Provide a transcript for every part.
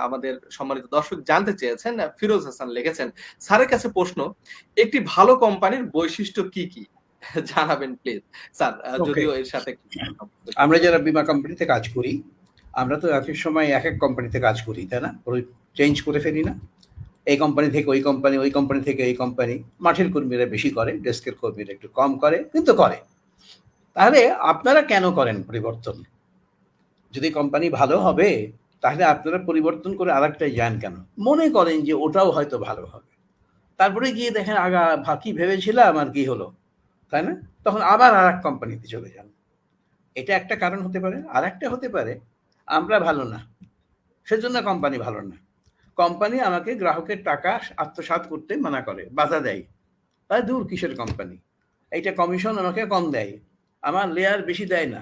আমাদের সম্মানিত দর্শক জানতে চেয়েছেন ফিরোজ হাসান লিখেছেন স্যারের কাছে প্রশ্ন একটি ভালো কোম্পানির বৈশিষ্ট্য কি কি? জানাবেন প্লিজ স্যার যদিও এর সাথে আমরা যারা বিমা কোম্পানিতে কাজ করি আমরা তো এক এক সময় এক এক কোম্পানিতে কাজ করি তাই না? চেঞ্জ করে ফেলি না। এই কোম্পানি থেকে ওই কোম্পানি ওই কোম্পানি থেকে এই কোম্পানি মাঠের কর্মীরা বেশি করে ডেস্কের কর্মীরা একটু কম করে কিন্তু করে। তাহলে আপনারা কেন করেন পরিবর্তন? যদি কোম্পানি ভালো হবে তাহলে আপনারা পরিবর্তন করে আরেকটাই যান কেন? মনে করেন যে ওটাও হয়তো ভালো হবে। তারপরে গিয়ে দেখেন, আগা কি ভেবেছিলাম আর কি হলো। তাই না? তখন আবার আর এক কোম্পানিতে চলে যান। এটা একটা কারণ হতে পারে আর একটা হতে পারে, আমরা ভালো না। সেজন্য কোম্পানি ভালো না। কোম্পানি আমাকে গ্রাহকের টাকা আত্মসাত করতে মানা করে, বাধা দেয়। তাই দূর কিসের কোম্পানি এইটা কমিশন আমাকে কম দেয়। আমার লেয়ার বেশি দেয় না।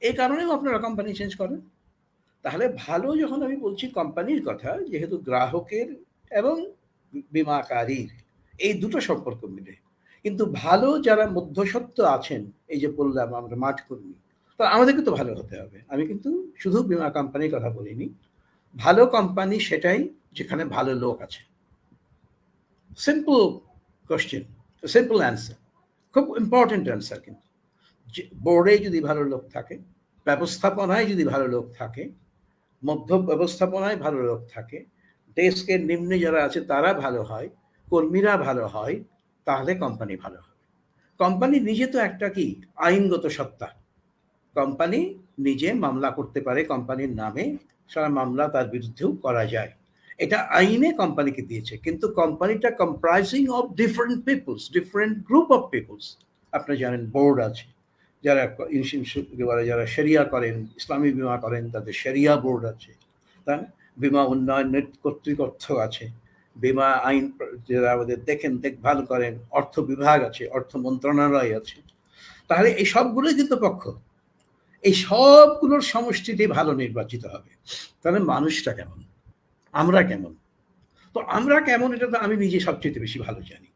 এই কারণেও আপনারা কোম্পানি চেঞ্জ করেন। তাহলে ভালো যখন আমি বলছি কোম্পানির কথা, যেহেতু গ্রাহকের এবং বিমাকারীর এই দুটো সম্পর্ক মিলে। কিন্তু ভালো যারা মধ্যসত্ত্ব আছেন, এই যে বললাম আমরা মাঠ কর্মী, তো আমাদেরকে তো ভালো হতে হবে। আমি কিন্তু শুধু বিমা কোম্পানির কথা বলিনি। ভালো কোম্পানি সেটাই যেখানে ভালো লোক আছে। সিম্পল কোশ্চেন সিম্পল অ্যান্সার খুব ইম্পর্টেন্ট অ্যান্সার কিন্তু। বোর্ডে যদি ভালো লোক থাকে, ব্যবস্থাপনায় যদি ভালো লোক থাকে মধ্য ব্যবস্থাপনায় ভালো লোক থাকে। ডেস্কের নিম্নে যারা আছে তারা ভালো হয়, কর্মীরা ভালো হয়, তাহলে কোম্পানি ভালো হবে। কোম্পানি নিজে তো একটা কি? আইনগত সত্তা। কোম্পানি নিজে মামলা করতে পারে কোম্পানির নামে সারা মামলা তার বিরুদ্ধেও করা যায়। এটা আইনে কোম্পানিকে দিয়েছে, কিন্তু কোম্পানিটা comprising of different peoples different group of peoples আপনি জানেন বোর্ড আছে। যারা যারা সেরিয়া করেন, ইসলামী বিমা করেন, তাদের সেরিয়া বোর্ড আছে। তাই বিমা উন্নয়ন কর্তৃপক্ষ আছে। বিমা আইন যারা আমাদের দেখেন, দেখভাল করেন, অর্থ বিভাগ আছে, অর্থ মন্ত্রণালয় আছে। তাহলে এই সবগুলোই কিন্তু পক্ষ। এই সবগুলোর সমষ্টিতে ভালো নির্বাচিত হবে। তাহলে মানুষটা কেমন? আমরা কেমন? তো আমরা কেমন এটা তো আমি নিজে সবচেয়ে বেশি ভালো জানি।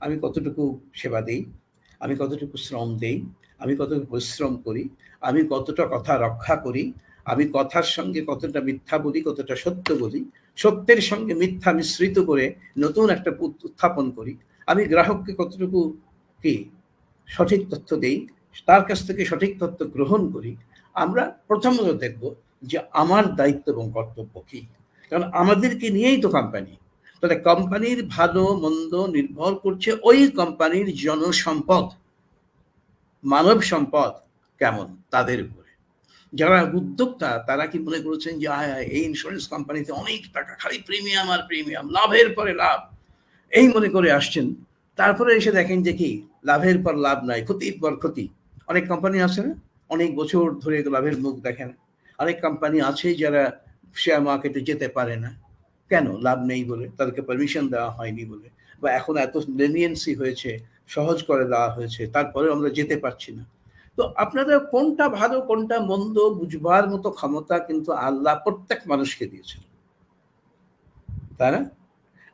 আমি কতটুকু সেবা দেই? আমি কতটুকু শ্রম দেই? আমি কতটুকু পরিশ্রম করি, আমি কতটা কথা রক্ষা করি, আমি কথার সঙ্গে কতটা মিথ্যা বলি, কতটা সত্য বলি, সত্যের সঙ্গে মিথ্যা মিশ্রিত করে নতুন একটা উত্থাপন করি, আমি গ্রাহককে কতটুকু কি সঠিক তথ্য দেই, তার কাছ থেকে সঠিক তথ্য গ্রহণ করি, আমরা প্রথমত দেখব যে আমার দায়িত্ব এবং কর্তব্য কি। কারণ আমাদেরকে নিয়েই তো কোম্পানি তাহলে কোম্পানির ভালো, মন্দ, নির্ভর করছে ওই কোম্পানির জনসম্পদ। মানব সম্পদ কেমন তাদের উপরে? যারা উদ্যোক্তা, তারা কি মনে করেছেন যে, আয় এই ইন্স্যুরেন্স কোম্পানিতে অনেক টাকা, খালি প্রিমিয়াম আর প্রিমিয়াম লাভের পরে লাভ? এই মনে করে আসছেন। তারপরে এসে দেখেন যে কি, লাভের পর লাভ নাই, ক্ষতির পর ক্ষতি। অনেক কোম্পানি আছে না? অনেক বছর ধরে লাভের মুখ দেখে না। অনেক কোম্পানি আছে যারা শেয়ার মার্কেটে যেতে পারে না। কেন? লাভ নেই বলে, তাদেরকে পারমিশন দেওয়া হয়নি বলে। বা এখন এত লেনিয়েন্সি হয়েছে, সহজ করে দেওয়া হয়েছে তারপরে আমরা যেতে পারছি না। তো আপনাদের কোনটা ভালো, কোনটা মন্দ বুঝবার মতো ক্ষমতা কিন্তু আল্লাহ প্রত্যেক মানুষকে দিয়েছেন। তাই না?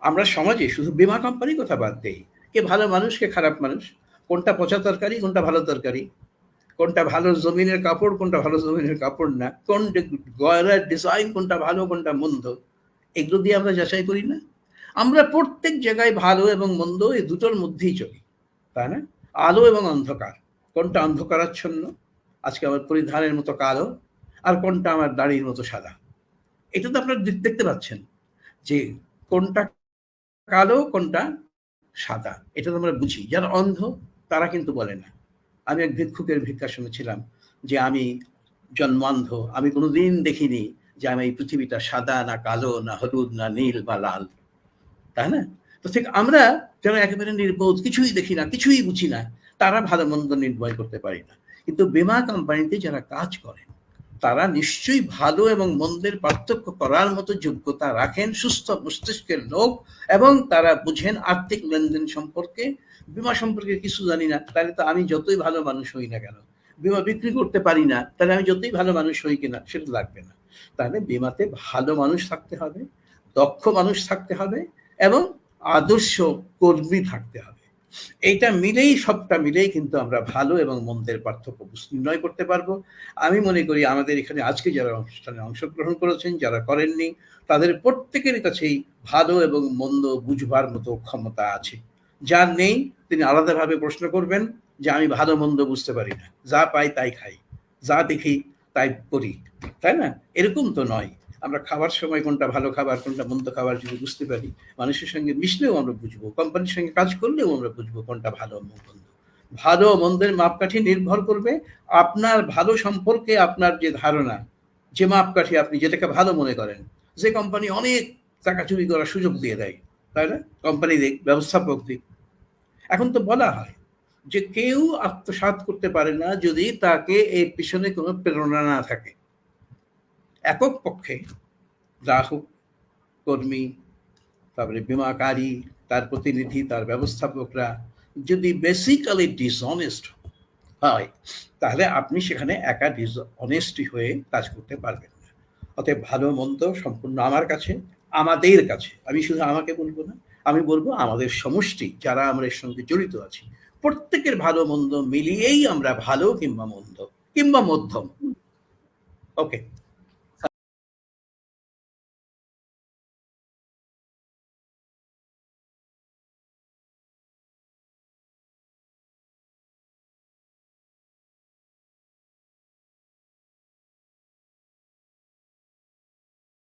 আমরা সমাজে শুধু বিমা কোম্পানি কথা বাদ দেই। কে ভালো মানুষ, কে খারাপ মানুষ, কোনটা পচা তরকারি, কোনটা ভালো তরকারি, কোনটা ভালো জমিনের কাপড়, কোনটা ভালো জমিনের কাপড় না, কোন গয়রার ডিজাইন কোনটা ভালো, কোনটা মন্দ, এগুলো দিয়ে আমরা যাচাই করি না? আমরা প্রত্যেক জায়গায় ভালো এবং মন্দ এই দুটোর মধ্যেই চলি, তাই না? আলো এবং অন্ধকার, কোনটা অন্ধকারাচ্ছন্ন, আজকে আমার পরিধানের মতো কালো, আর কোনটা আমার দাড়ির মতো সাদা? এটা তো আপনারা দেখতে পাচ্ছেন যে কোনটা কালো, কোনটা সাদা, এটা তো আমরা বুঝি। যারা অন্ধ, তারা কিন্তু বলে না। আমি এক ভিক্ষুকের ভিক্ষা শুনেছিলাম যে আমি জন্মান্ধ, আমি কোনোদিন দেখিনি যে আমি এই পৃথিবীটা সাদা না কালো, না হলুদ, না নীল বা লাল। তাই না? তো ঠিক আমরা যারা একেবারে নির্বোধ, কিছুই দেখি না, কিছুই বুঝি না, তারা ভালো মন্দ নির্ভয় করতে পারি না। কিন্তু বিমা কোম্পানিতে যারা কাজ করেন তারা নিশ্চয়ই ভালো এবং মন্দের পার্থক্য করার মতো যোগ্যতা রাখেন সুস্থ মস্তিষ্কের লোক এবং তারা বুঝেন আর্থিক লেনদেন সম্পর্কে। বিমা সম্পর্কে কিছু জানি না, তাহলে তো আমি যতই ভালো মানুষ হই না কেন? বিমা বিক্রি করতে পারি না, তাহলে আমি যতই ভালো মানুষ হই কিনা, সেটা লাগবে না। তাহলে বিমাতে ভালো মানুষ থাকতে হবে, দক্ষ মানুষ থাকতে হবে এবং আদর্শ কর্মী থাকতে হবে। এইটা মিলেই, সবটা মিলেই কিন্তু আমরা ভালো এবং মন্দের পার্থক্য নির্ণয় করতে পারব। আমি মনে করি আমাদের এখানে আজকে যারা অনুষ্ঠানে অংশগ্রহণ করেছেন, যারা করেননি, তাদের প্রত্যেকের কাছেই ভালো এবং মন্দ বুঝবার মতো ক্ষমতা আছে। যার নেই, তিনি আলাদাভাবে প্রশ্ন করবেন যে আমি ভালো মন্দ বুঝতে পারি না। যা পাই তাই খাই। যা দেখি তাই করি। তাই না? এরকম তো নয়। আমরা খাবার সময় কোনটা ভালো খাবার, কোনটা মন্দ খাবার যদি বুঝতে পারি, মানুষের সঙ্গে মিশলেও আমরা বুঝব, কোম্পানির সঙ্গে কাজ করলেও আমরা বুঝব কোনটা ভালো মন্দ। ভালো মন্দের মাপকাঠি নির্ভর করবে আপনার ভালো সম্পর্কে আপনার যে ধারণা, যে মাপকাঠি আপনি যেটাকে ভালো মনে করেন। যে কোম্পানি অনেক টাকা চুরি করার সুযোগ দিয়ে দেয়, তাই না? কোম্পানি দিক ব্যবস্থাপক দিক। এখন তো বলা হয় যে কেউ আত্মসাৎ করতে পারে না যদি তাকে এর পিছনে কোনো প্রেরণা না থাকে। একক পক্ষে গ্রাহক, কর্মী, তারপরে বিমাকারী, তার প্রতিনিধি, তার ব্যবস্থাপকরা যদি বেসিক্যালি ডিসঅনেস্ট হয়, তাহলে আপনি সেখানে একা ডিসঅনেস্টি হয়ে কাজ করতে পারবেন না। অতএব ভালো, মন্দ সম্পূর্ণ আমার কাছে, আমাদের কাছে। আমি শুধু আমাকে বলব না, আমি বলব আমাদের সমষ্টি, যারা আমরা এর সঙ্গে জড়িত আছি। প্রত্যেকের ভালো, মন্দ মিলিয়েই আমরা ভালো কিংবা মন্দ, কিংবা মধ্যম। ওকে